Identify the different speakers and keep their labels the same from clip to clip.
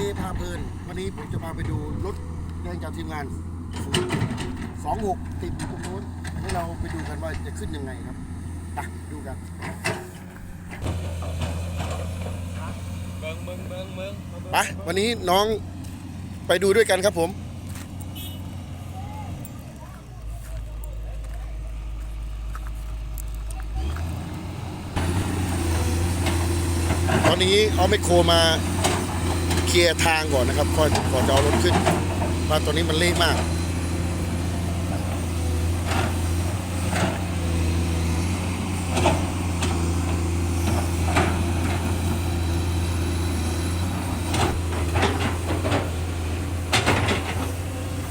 Speaker 1: เลพาเพลิน วันนี้ผมจะพาไปดูรถแรงจากทีมงานสองหกติดอยู่ตรงนู้นให้เราไปดูกันว่าจะขึ้นยังไงครับไปดูกัน
Speaker 2: เมืองเมืองเมืองเมือง
Speaker 1: ไปวันนี้น้องไปดูด้วยกันครับผมตอนนี้เอาไมคโครมา เคลียร์ทางก่อนนะครับก่อนก่อนจะเอารถขึ้นมาตอนนี้มันเละมาก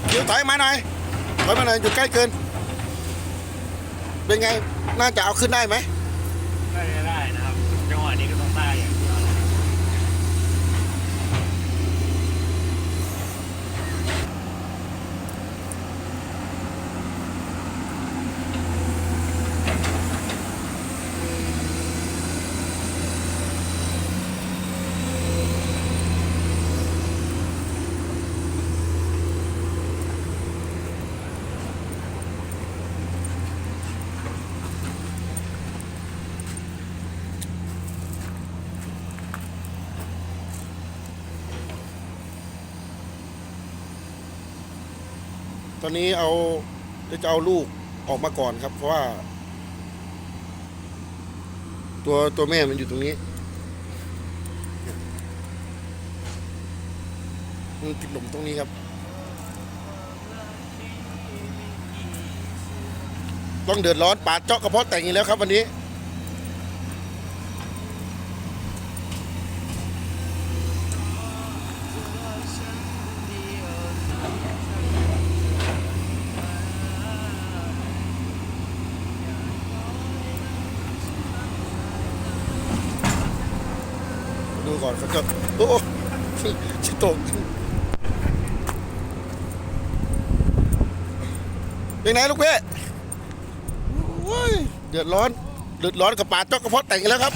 Speaker 1: เดี๋ยวถอยมาหน่อยถอยมาหน่อยอยู่ใกล้เกิน เป็นไง น่าจะเอาขึ้นได้ไหม
Speaker 2: ได้ได้นะครับจังหวะนี้ก็ต้องได้อย่างเดียวนะครับ
Speaker 1: ตอนนี้เอาจะเอาลูกออกมาก่อนครับ เพราะว่า ตัวตัวแม่มันอยู่ตรงนี้มันติดหลุมตรงนี้ครับ ต้องเดือดร้อนปาเจาะกระเพาะแต่งอีกแล้วครับวันนี้ ก่อนสักก็โอ้ชิตกเป็นไงลูกเพ่โอ้ยเดือดร้อน เดือดร้อนกับปาเจอกกระเพาะแต่งกันแล้วครับ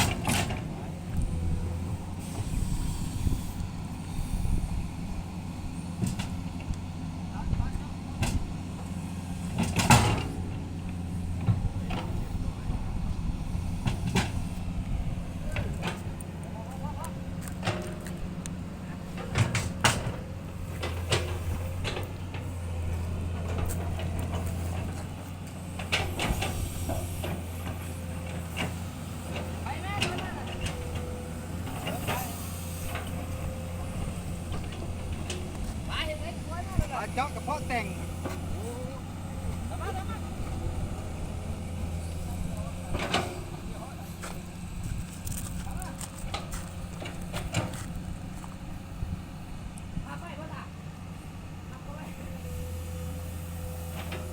Speaker 2: แต่ง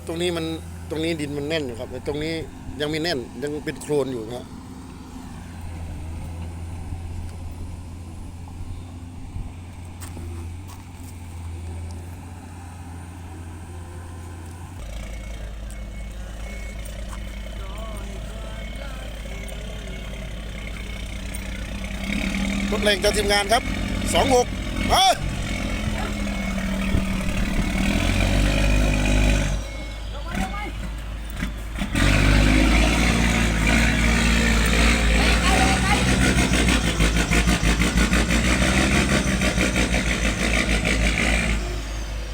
Speaker 1: ตรงนี้มันตรงนี้ดินมันแน่นอยู่ครับแต่ตรงนี้ยังไม่แน่นยังเป็นโคลนอยู่ครั บรถแรงจากทีมงานครับสองหกเฮ้ย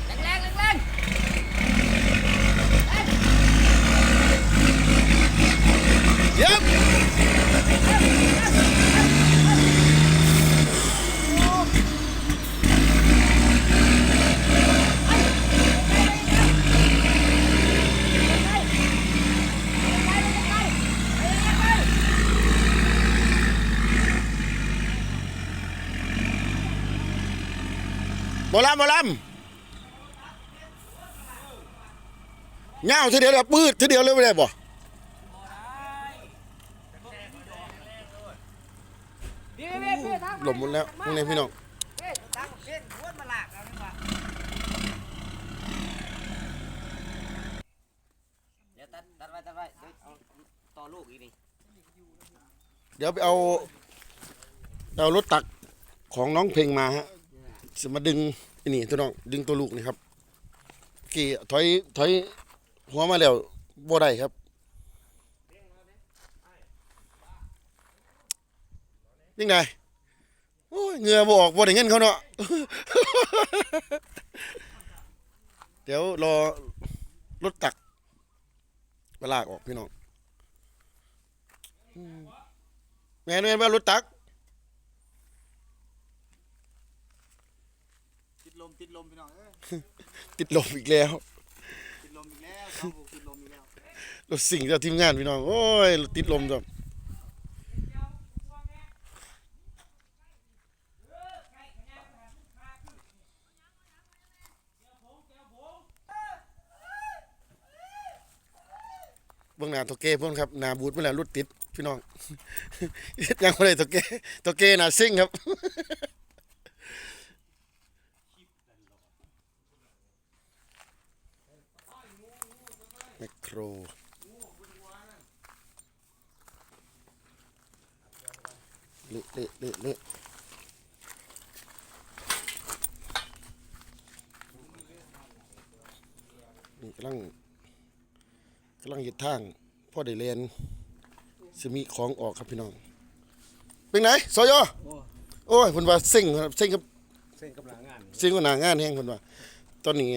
Speaker 3: แรงแรงแรง
Speaker 1: เย็บ บ อลำบอลำเงาทีเดียวเลยปืดทีเดียวเลยไม่ได้บ่
Speaker 3: พี่พี่พี่ทาง
Speaker 1: หลบหมดแล้วพวกนี้พี่น้อง
Speaker 3: พี่ทางเส้นทวนมาหลากเอาดีกว่าเดี๋ยวตัดตัดไว้ตัดไว้เดี๋ยวเอาต่อลูกอีกนี่
Speaker 1: เดี๋ยวไปเอา เอารถตักของน้องเพลงมาฮะ จะมาดึงอนี่ตัวน้องดึงตัวลูกนี่ครับกี่ถอยถอยหัวมาแล้วบ่ได้ครับยังไงโอ้ยเงือบ่ออกบ่ได้เงินเขาเนาะเดี๋ยวรอรถตักมาลากออกพี่น้องแม่นแม่นว่ารถตัก
Speaker 4: ติดลมติดลมพี่น้องเอ้ย
Speaker 1: ติดลมอีกแล้ว
Speaker 4: ติดลมอีกแล้วสองหกติดลมอีกแล้ว
Speaker 1: รถสิ่งจากทีมงานพี่น้องโอ้ยรถติดลมจ้ะเบื้องหน้าตัวเก้พ่นครับหนาบูดเมื่อไหร่รถติดพี่น้อง ยังไม่ได้ตัวเก้ตัวเก้หนาซิ่งครับ แมคโครเละเละเละเละนี่กำลังกำลังยึดทางพ่อได้เรียนสิมีของออกครับพี่น้อง เป็นไหนซอยอโอ้ยเพิ่นว่าเซ็งครับเซ็งกับ
Speaker 2: เส้นกำลังงาน
Speaker 1: เซ็งกับหน้างานแฮงเพิ่นว่า ตอนนี้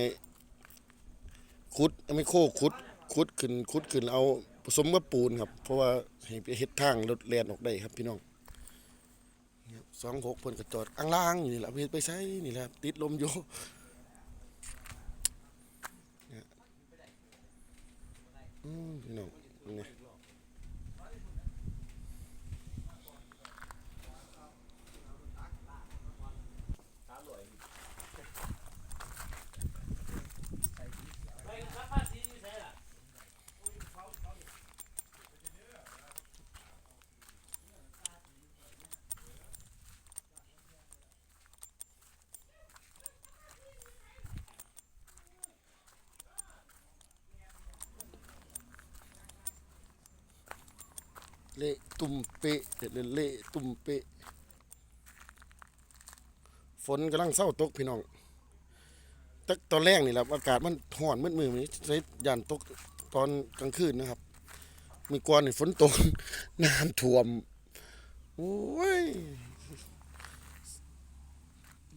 Speaker 1: ขุดไม่โคขุด ขุดขึ้นขุดขึ้นเอาผสมกับปูนครับ เพราะว่าให้ไปเห็ดทางรถแลนออกได้ครับพี่น้องสองหกเพิ่นก็จอดอ่างล่างอยู่นี่แหละไปไปใช้นี่แหละติดลมอยู่เนี่ยอืมพี่น้องนี่เละ ตุ่มเปะเด็ดเละตุ่มเปะฝนกำลังเศร้าตกพี่น้องแต่ตอนแรกนี่แหละอากาศมันห่อนมืดมือนี้ใช้ยานตกตอนกลางคืนนะครับ มีกวนนี่ฝนตกน้ำท่วมโอ้ย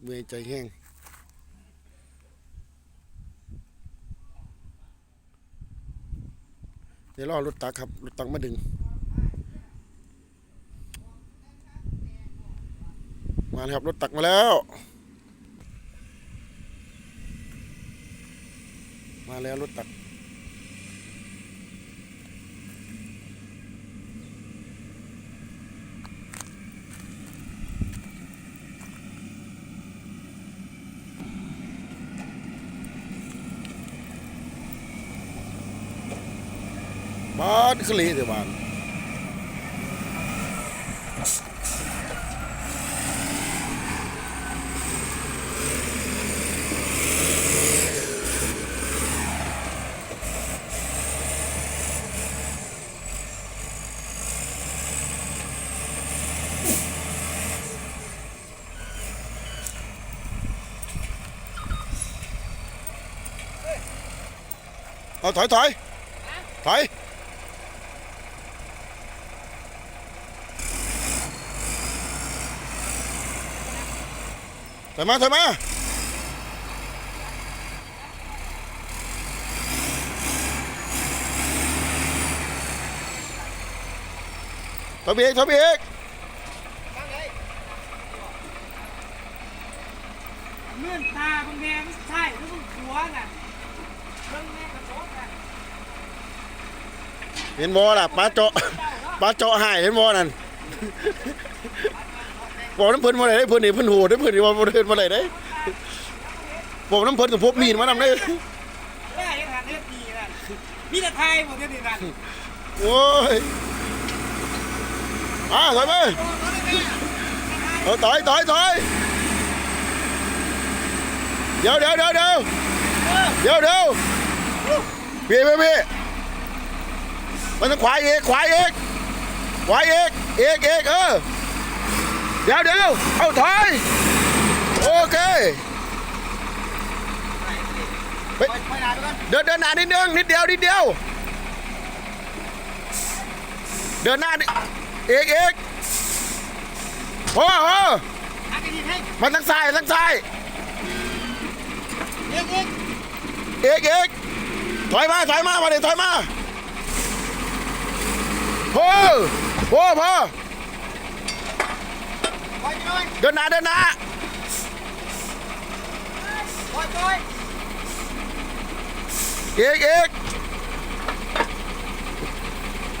Speaker 1: เมื่อยใจแห้งเดี๋ยวรอรถตักครับ รถตักมาดึง มาแล้วครับรถตักมาแล้ว มาแล้วรถตักบ้านคือเละเดี๋ยวบ้าน เอาถอยถอยถอยถอยมาถอยมาถอยไปอีกถอยไปอีก
Speaker 5: เลื่อนตาบางแดงใช่แล้วมึงหัวน่ะเบิ่งแม่กระโดด
Speaker 1: เห็นบอล่ะปลาเจาะปลาเจาะหายเห็นบอนั่นบอกน้ำเพิ่นมาไหนได้เพิ่นนี่เพิ่นโหดได้เพิ่นนี่ว่าบ่เพิ่นมาไหนได้บอกน้ำเพิ่นกับพวกมีดมานำได้
Speaker 5: แม่ยังหันเลือดดีน่ะมีแต่ไทยหมดเลยนี่นั่น
Speaker 1: โอ้ยมาถอยไปเอาถอยถอยถอยเดี๋ยวเดี๋ยวเดี๋ยวเดี๋ยวเดี๋ยวเดี๋ยวพี่พี่พี่ มันต้องควายเอกควายเอกควายเอกเอกเอกเออเดี๋ยวเดี๋ยวเอาถอยโอเคเดินเดินหน้านิดนึงนิดเดียวนิดเดียว เดินหน้าเอกเอกโอ้โหมันทั้งซ้ายทั้งซ้าย
Speaker 4: เอกเอก
Speaker 1: เอกเอกถอยมาถอยมามาเดี๋ยวถอยมา โอ้โหพอ
Speaker 4: ปล่อยไปหน่อย
Speaker 1: เดินหน้าเดินหน้า
Speaker 4: ปล่อยปล่อย
Speaker 1: เอกเอก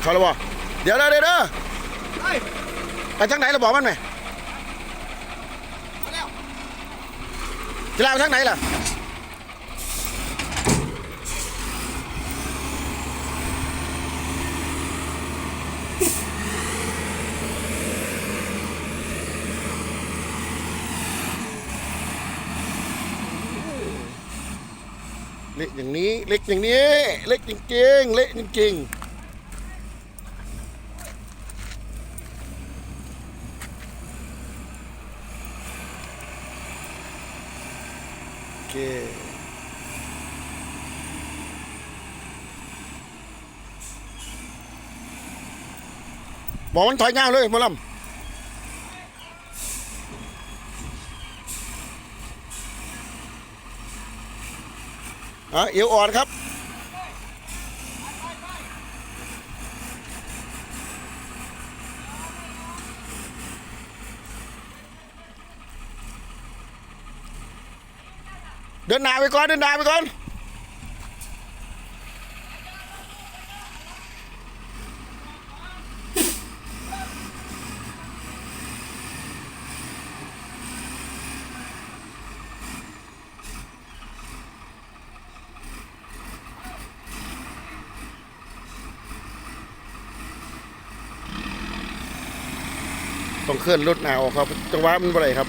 Speaker 1: เข้าแล้วบ่เดี๋ยวเดี๋ยวเดี๋ยวเดี๋ยว
Speaker 4: เฮ้ย
Speaker 1: ไปทางไหนเราบอกมันไหม
Speaker 4: มาแล้ว
Speaker 1: จะลาไปทางไหนล่ะ ล็กอย่างนี้เล็กอย่างนี้ เล็กจริงๆเล็กจริงๆโอเคบอกมันถอยย่างเลยมอลำ อะเอวอ่อนครับเดินหน้าไปก่อนเดินหน้าไปก่อน ต้องเคลื่อนรถหนาออกครับ จังหวะมันบ่ไรครับ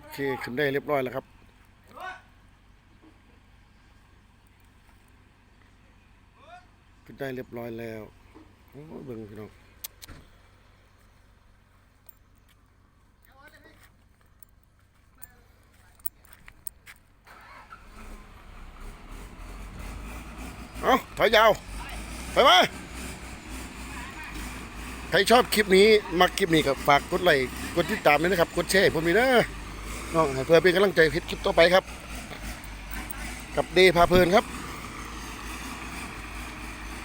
Speaker 1: โอเคขึ้นได้เรียบร้อยแล้วครับ ขึ้น ได้เรียบร้อยแล้วโอ้เบิ่งพี่น้องเอาถอยยาว ไปมาใครชอบคลิปนี้ มักคลิปนี้ก็ฝากกดไลค์กดติดตามด้วยนะครับ กดแชร์ผมนี่นะน้องเพื่อเป็นกำลังใจให้คลิปต่อไปครับ กับเดพาเพลินครับ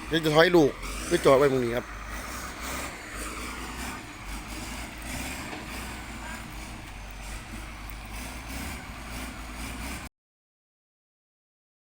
Speaker 1: เดี๋ยวจะถอยลูกไปจอดไว้ตรงนี้ครับ